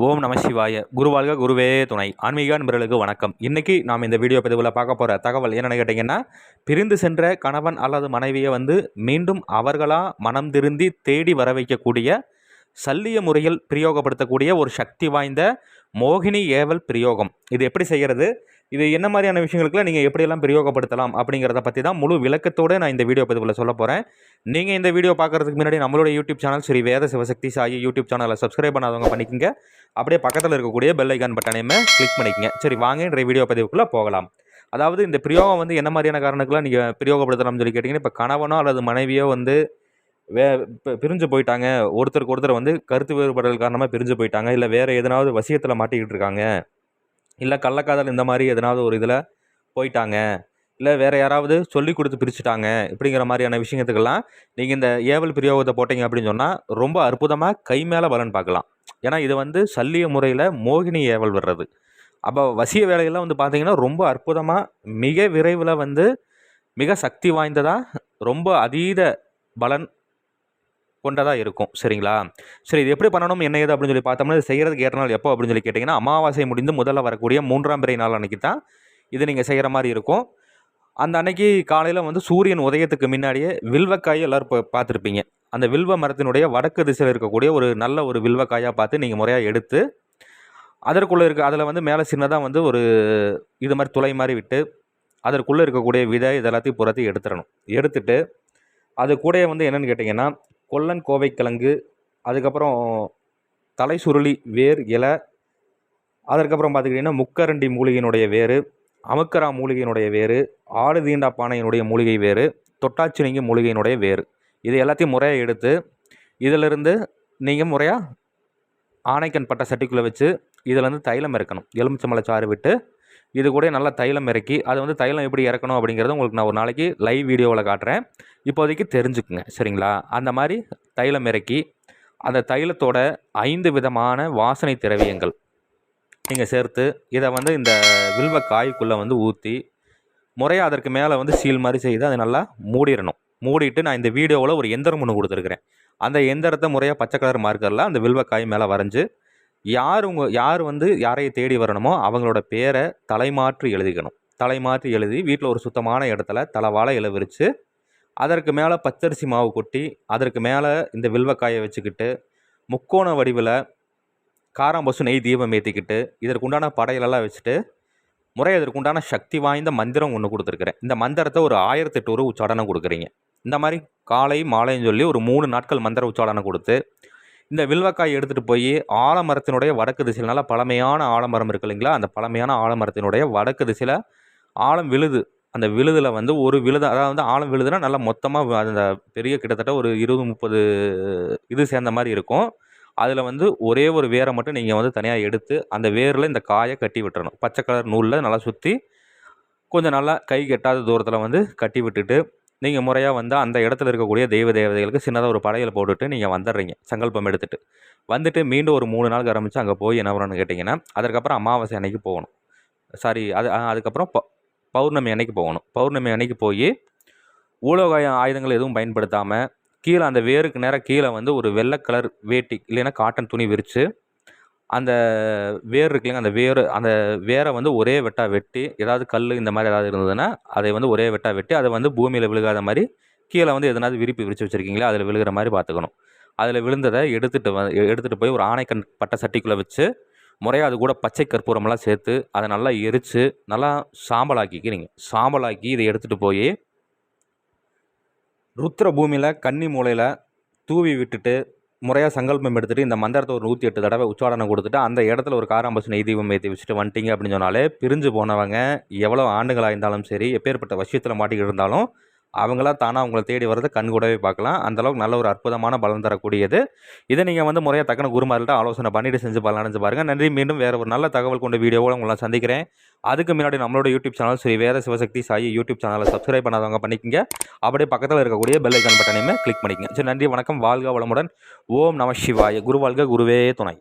ஓம் நம சிவாய. குருவாழ்க குருவே துணை. ஆன்மீக நண்பர்களுக்கு வணக்கம். இன்றைக்கி நாம் இந்த வீடியோ பதிவில் பார்க்க போகிற தகவல் என்னென்னு கேட்டிங்கன்னா பிரிந்து சென்ற கணவன் அல்லது மனைவியை வந்து மீண்டும் அவர்களாக மனம் திருந்தி தேடி வர வைக்கக்கூடிய சல்லிய முறையில் பிரயோகப்படுத்தக்கூடிய ஒரு சக்தி வாய்ந்த மோகினி ஏவல் பிரயோகம். இது எப்படி செய்கிறது? இது என்ன மாதிரியான விஷயங்களுக்குலாம் நீங்கள் எப்படியெல்லாம் பிரயோகப்படுத்தலாம் அப்படிங்கிறத பற்றி தான் முழு விளக்கத்தோடு நான் இந்த வீடியோ பதிவில் சொல்ல போகிறேன் நீங்கள் இந்த வீடியோ பார்க்குறதுக்கு முன்னாடி நம்மளோட YouTube channel Sri Veda Sivasakthi Sai YouTube சேனலை சப்ஸ்கிரைப் பண்ணாதவங்க பண்ணிக்கங்க. அப்படியே பக்கத்தில் இருக்கக்கூடிய பெல் ஐக்கான் பட்டனையுமே கிளிக் பண்ணிக்கங்க. சரி வாங்க இன்றைய வீடியோ பதிவுக்குள்ளே போகலாம். அதாவது இந்த பிரயோகம் வந்து என்ன மாதிரியான காரணங்களுக்குலாம் நீங்கள் பிரயோகப்படுத்தலாம்னு சொல்லி கேட்டிங்கன்னா இப்போ கணவனோ அல்லது மனைவியோ வந்து வே இப்போ பிரிஞ்சு போயிட்டாங்க. ஒருத்தருக்கு ஒருத்தர் வந்து கருத்து வேறுபாடுகள் காரணமாக பிரிஞ்சு போயிட்டாங்க. இல்லை வேறு எதனாவது வசியத்தில் மாட்டிக்கிட்டு இருக்காங்க. இல்லை கள்ளக்காதல் இந்த மாதிரி எதனாவது ஒரு இதில் போயிட்டாங்க. இல்லை வேறு யாராவது சொல்லி கொடுத்து பிரிச்சுட்டாங்க இப்படிங்கிற மாதிரியான விஷயத்துக்கெல்லாம் நீங்கள் இந்த ஏவல் பிரயோகத்தை போட்டிங்க அப்படின்னு சொன்னால் ரொம்ப அற்புதமாக கை மேலே பலன் பார்க்கலாம். ஏன்னா இது வந்து சல்லிய முறையில் மோகினி ஏவல் வர்றது. அப்போ வசிய வேலையெல்லாம் வந்து பார்த்தீங்கன்னா ரொம்ப அற்புதமாக மிக விரைவில் வந்து மிக சக்தி வாய்ந்ததாக ரொம்ப அதீத பலன் கொண்டதாக இருக்கும். சரிங்களா? சரி இது எப்படி பண்ணணும்? என்ன ஏது அப்படின்னு சொல்லி பார்த்தோம்னா இது செய்கிறதுக்கு ஏற்ற நாள் எப்போ அப்படின்னு சொல்லி கேட்டிங்கன்னா அமாவாசை முடிந்து முதல்ல வரக்கூடிய மூன்றாம் பிறை நாள் அன்றைக்கி தான் இது நீங்கள் செய்கிற மாதிரி இருக்கும். அந்த அன்னைக்கு காலையில் வந்து சூரியன் உதயத்துக்கு முன்னாடியே வில்வக்காயை எல்லோரும் இப்போ பார்த்துருப்பீங்க. அந்த வில்வ மரத்தினுடைய வடக்கு திசையில் இருக்கக்கூடிய ஒரு நல்ல ஒரு வில்வக்காயாக பார்த்து நீங்கள் முறையாக எடுத்து அதற்குள்ளே இருக்க அதில் வந்து மேலே சின்னதாக வந்து ஒரு இது மாதிரி துளை மாதிரி விட்டு அதற்குள்ளே இருக்கக்கூடிய விதை இதெல்லாத்தையும் புறத்தையும் எடுத்துடணும். எடுத்துட்டு அது கூட வந்து என்னென்னு கேட்டிங்கன்னா கொல்லன் கோவைக்கிழங்கு அதுக்கப்புறம் தலை சுருளி வேர் இலை அதற்கப்புறம் பார்த்துக்கிட்டிங்கன்னா முக்கரண்டி மூலிகையினுடைய வேர் அமுக்கரா மூலிகையினுடைய வேர் ஆடு தீண்டா பானையினுடைய மூலிகை வேர் தொட்டாச்சினிங்கி மூலிகையினுடைய வேர் இது எல்லாத்தையும் முறையாக எடுத்து இதிலிருந்து நீங்கள் முறையாக ஆனைக்கண் பட்ட சட்டிக்குள்ளே வச்சு இதில் வந்து தைலம் இறக்கணும். எலுமிச்சம்பழ சாறு விட்டு இது கூட நல்லா தைலம் இறக்கி அது வந்து தைலம் எப்படி இறக்கணும் அப்படிங்கிறத உங்களுக்கு நான் ஒரு நாளைக்கு லைவ் வீடியோவில் காட்டுறேன். இப்போதைக்கு தெரிஞ்சுக்குங்க சரிங்களா? அந்த மாதிரி தைலம் இறக்கி அந்த தைலத்தோட ஐந்து விதமான வாசனை திரவியங்கள். நீங்கள் சேர்த்து இதை வந்து இந்த வில்வ காய்க்குள்ளே வந்து ஊற்றி முறையாக அதற்கு மேலே வந்து சீல் மாதிரி செய்து அதை நல்லா மூடிடணும். மூடிட்டு நான் இந்த வீடியோவில் ஒரு எந்திரம் ஒன்று கொடுத்துருக்குறேன். அந்த எந்திரத்தை முறையாக பச்சை கலர் மார்க்கரில் அந்த வில்வக்காய் மேலே வரைஞ்சி யார் உங்கள் யார் வந்து யாரையை தேடி வரணுமோ அவங்களோட பேரை தலைமாற்றி எழுதிக்கணும். தலைமாற்றி எழுதி வீட்டில் ஒரு சுத்தமான இடத்துல தலைவாழை இலை அதற்கு மேலே பச்சரிசி மாவு கொட்டி அதற்கு மேலே இந்த வில்வக்காயை வச்சுக்கிட்டு முக்கோண வடிவில் காராம்பசு நெய் தீபம் ஏற்றிக்கிட்டு இதற்குண்டான படையிலெல்லாம் வச்சுட்டு முறை இதற்குண்டான சக்தி வாய்ந்த மந்திரம் ஒன்று கொடுத்துருக்குறேன். இந்த மந்திரத்தை ஒரு ஆயிரத்தெட்டு ஒரு உச்சாடனம் கொடுக்குறீங்க. இந்த மாதிரி காலை மாலைன்னு சொல்லி ஒரு மூணு நாட்கள் மந்திர உச்சாடனம் கொடுத்து இந்த வில்வக்காய் எடுத்துகிட்டு போய் ஆலமரத்தினுடைய வடக்கு திசையில் நல்லா பழமையான ஆலமரம் இருக்கு இல்லைங்களா? அந்த பழமையான ஆலமரத்தினுடைய வடக்கு திசையில் ஆழம் விழுது. அந்த விழுதில் வந்து ஒரு விழுது அதாவது வந்து ஆழம் விழுதுனா நல்லா மொத்தமாக அந்த பெரிய கிட்டத்தட்ட ஒரு இருபது முப்பது இது சேர்ந்த மாதிரி இருக்கும். அதில் வந்து ஒரே ஒரு வேரை மட்டும் நீங்கள் வந்து தனியாக எடுத்து அந்த வேரில் இந்த காயை கட்டி விட்டுறணும். பச்சை கலர் நூலில் நல்லா சுற்றி கொஞ்சம் நல்லா கை கெட்டாத தூரத்தில் வந்து கட்டி விட்டுட்டு நீங்கள் முறையாக வந்து அந்த இடத்துல இருக்கக்கூடிய தெய்வ தேவதைகளுக்கு சின்னதாக ஒரு படையில் போட்டுட்டு நீங்கள் வந்துடுறீங்க சங்கல்பம் எடுத்துகிட்டு வந்துட்டு மீண்டும் ஒரு மூணு நாள் ஆரம்பித்து அங்கே போய் என்ன பண்ணணும்னு கேட்டிங்கன்னா அதுக்கப்புறம் அமாவாசை அன்னைக்கு போகணும். சாரி அது அதுக்கப்புறம் ப பௌர்ணமி அன்னைக்கு போகணும். பௌர்ணமி அன்னைக்கு போய் உலோக ஆயுதங்கள் எதுவும் பயன்படுத்தாமல் கீழே அந்த வேருக்கு நேராக கீழே வந்து ஒரு வெள்ளை கலர் வேட்டி இல்லைன்னா காட்டன் துணி விரித்து அந்த வேர் இருக்குல்லைங்க அந்த வேர் அந்த வேரை வந்து ஒரே வெட்டாக வெட்டி ஏதாவது கல் இந்த மாதிரி ஏதாவது இருந்ததுன்னா அதை வந்து ஒரே வெட்டாக வெட்டி அதை வந்து பூமியில் விழுகாத மாதிரி கீழே வந்து எதனாவது விரிப்பு விரித்து வச்சுருக்கீங்களா? அதில் விழுகிற மாதிரி பார்த்துக்கணும். அதில் விழுந்ததை எடுத்துகிட்டு வ எடுத்துகிட்டு போய் ஒரு ஆணைக்கண் பட்ட சட்டிக்குள்ளே வச்சு முறையாக அது கூட பச்சை கற்பூரமெல்லாம் சேர்த்து அதை நல்லா எரித்து நல்லா சாம்பலாக்கிக்கிறீங்க. சாம்பலாக்கி இதை எடுத்துகிட்டு போய் ருத்ர பூமியில் கன்னி மூலையில் தூவி விட்டுட்டு முறையாக சங்கல்பம் எடுத்துகிட்டு இந்த மந்திரத்தை ஒரு நூற்றி எட்டு தடவை உச்சாடனை கொடுத்துட்டு அந்த இடத்துல ஒரு காராம்பசு நெய் தீபம் ஏற்றி வச்சுட்டு வந்துட்டீங்க அப்படின்னு சொன்னாலே பிரிஞ்சு போனவங்க எவ்வளோ ஆண்டுகளாக இருந்தாலும் சரி எப்பேற்பட்ட விஷயத்தில் மாட்டிக்கிட்டு இருந்தாலும் அவங்களாம் தானாக அவங்கள தேடி வரதை கண் கூடவே பார்க்கலாம். அந்தளவுக்கு நல்ல ஒரு அற்புதமான பலன் தரக்கூடியது. இதை நீங்கள் வந்து முறையாக தக்கன குருமார்கள்ட்ட ஆலோசனை பண்ணிவிட்டு செஞ்சு பலனடைஞ்சு பாருங்கள் நன்றி. மீண்டும் வேறு ஒரு நல்ல தகவல் கொண்ட வீடியோவோட உங்களை சந்திக்கிறேன். அதுக்கு முன்னாடி நம்மளோட YouTube channel Sri Veda Sivasakthi Sai YouTube சேனலை சப்ஸ்கிரைப் பண்ணாதவங்க பண்ணிக்கங்க. அப்படியே பக்கத்தில் இருக்கக்கூடிய பெல் ஐக்கான் பட்டனையுமே கிளிக் பண்ணிக்கங்க. சரி நன்றி வணக்கம். வாழ்க வளமுடன். ஓம் நம சிவாய. குரு வாழ்க குருவே துணை.